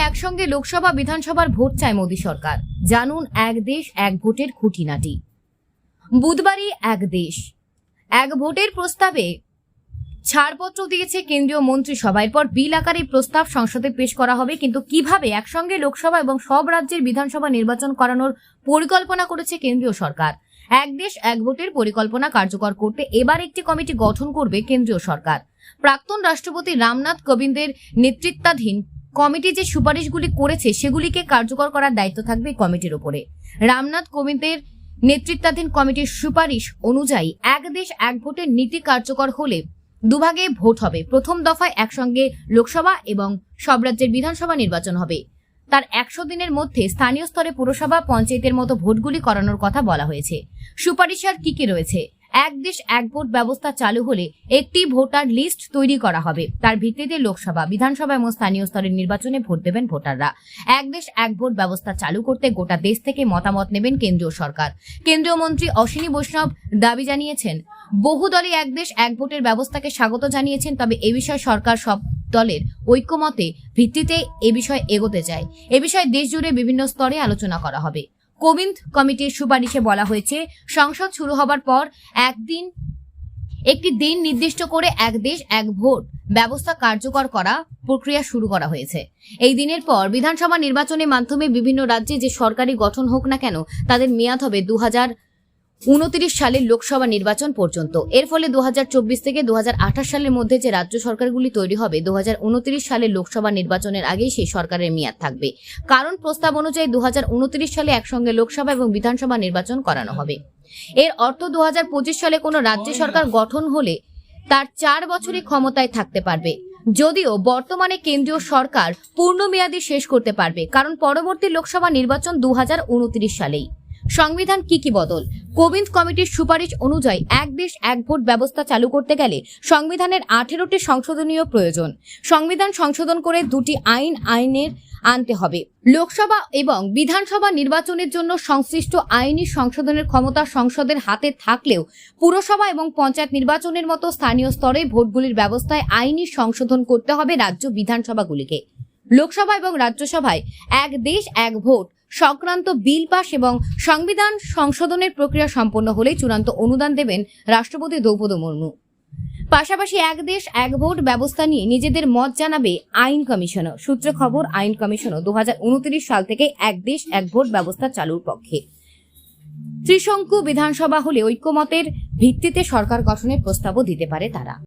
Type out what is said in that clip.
একসঙ্গে লোকসভা, বিধানসভার ভোট চায় মোদী সরকার। জানুন এক দেশ, এক ভোটের খুঁটিনাটি। বুধবারই এক দেশ। এক ভোটের প্রস্তাবে ছাড়পত্র দিয়েছে কেন্দ্রীয় মন্ত্রিসভা। এরপর বিল আকারে প্রস্তাব সংসদে পেশ করা হবে। কিন্তু কীভাবে একসঙ্গে লোকসভা এবং সব রাজ্যের বিধানসভা নির্বাচন করানোর পরিকল্পনা করেছে কেন্দ্রীয় সরকার। এক দেশ, এক ভোটের পরিকল্পনা কার্যকর করতে এবার একটি কমিটি গঠন করবে কেন্দ্রীয় সরকার। প্রাক্তন রাষ্ট্রপতি রামনাথ কোবিন্দের নেতৃত্বাধীন কমিটি যে সুপারিশগুলি করেছে, সেগুলিকে কার্যকর করার দায়িত্ব থাকবে কমিটির উপরে। রামনাথ কোবিন্দের নেতৃত্বাধীন কমিটির সুপারিশ অনুযায়ী এক দেশ এক ভোটের নীতি কার্যকর হলে দুভাগে ভোট হবে। প্রথম দফায় একসঙ্গে লোকসভা এবং সব রাজ্যের বিধানসভা নির্বাচন হবে। তার একশো দিনের মধ্যে স্থানীয় স্তরে পুরসভা পঞ্চায়েতের মতো ভোটগুলি করানোর কথা বলা হয়েছে। সুপারিশ আর কি কি রয়েছে? এক দেশ এক ভোট ব্যবস্থা চালু হলে একটি ভোটার লিস্ট তৈরি করা হবে। তার ভিত্তিতে লোকসভা, বিধানসভা এবং স্থানীয় স্তরের নির্বাচনে ভোট দেবেন ভোটাররা। এক দেশ এক ভোট ব্যবস্থা চালু করতে গোটা দেশ থেকে মতামত নেবেন কেন্দ্রীয় সরকার। কেন্দ্রীয় মন্ত্রী অশ্বিনী বৈষ্ণব দাবি জানিয়েছেন, বহু দলই এক দেশ এক ভোটের ব্যবস্থাকে স্বাগত জানিয়েছেন, তবে এ বিষয়ে সরকার সব দলের ঐক্যমতে ভিত্তিতে এ বিষয়ে এগোতে চায়। এ বিষয়ে দেশ জুড়ে বিভিন্ন স্তরে আলোচনা করা হবে। কোবিন্দ কমিটির সুপারিশে বলা হয়েছে, সংসদ শুরু হবার পর একদিন, একটি দিন নির্দিষ্ট করে এক দেশ, এক ভোট ব্যবস্থা কার্যকর করা প্রক্রিয়া শুরু করা হয়েছে। এই দিনের পর বিধানসভা নির্বাচনের মাধ্যমে বিভিন্ন রাজ্যে যে সরকারি গঠন হোক না কেন, তাদের মেয়াদ হবে দু হাজার উনত্রিশ সালের লোকসভা নির্বাচন পর্যন্ত। এর ফলে দু হাজার চব্বিশ থেকে দু হাজার আঠাশ সালের মধ্যে যে রাজ্য সরকারগুলি তৈরি হবে দু হাজার উনত্রিশ সালের লোকসভা নির্বাচনের আগেই সেই সরকারের মেয়াদ থাকবে। কারণ প্রস্তাব অনুযায়ী দু সালে একসঙ্গে লোকসভা এবং বিধানসভা নির্বাচন করানো হবে। এর অর্থ দু হাজার পঁচিশ সালে কোনো রাজ্য সরকার গঠন হলে তার চার বছরই ক্ষমতায় থাকতে পারবে। যদিও বর্তমানে কেন্দ্রীয় সরকার পূর্ণমেয়াদী শেষ করতে পারবে, কারণ পরবর্তী লোকসভা নির্বাচন দু হাজার উনত্রিশ সালেই। সংবিধান কি কি বদল? কোবিন্দ কমিটির সুপারিশ অনুযায়ী এক দেশ এক ভোট ব্যবস্থা চালু করতে গেলে সংবিধানের আঠেরোটি সংশোধনীয় প্রয়োজন। সংবিধান সংশোধন করে দুটি আইন আইনের আনতে হবে। লোকসভা এবং বিধানসভা নির্বাচনের জন্য সংশ্লিষ্ট আইনি সংশোধনের ক্ষমতা সংসদের হাতে থাকলেও পুরসভা এবং পঞ্চায়েত নির্বাচনের মতো স্থানীয় স্তরে ভোটগুলির ব্যবস্থায় আইনি সংশোধন করতে হবে রাজ্য বিধানসভাগুলিকে। লোকসভা এবং রাজ্যসভায় এক দেশ এক ভোট সংক্রান্ত বিল পাস এবং সংবিধান সংশোধনের প্রক্রিয়া সম্পন্ন হলেই চূড়ান্ত অনুদান দেবেন রাষ্ট্রপতি দ্রৌপদী মুর্মু। পাশাপাশি এক দেশ, এক ভোট ব্যবস্থা নিয়ে নিজেদের মত জানাবে আইন কমিশনও। সূত্র খবর, আইন কমিশনও দু হাজার উনত্রিশ সাল থেকে এক দেশ, এক ভোট ব্যবস্থা চালুর পক্ষে। ত্রিশঙ্কু বিধানসভা হলে ঐক্যমতের ভিত্তিতে সরকার গঠনের প্রস্তাবও দিতে পারে তারা।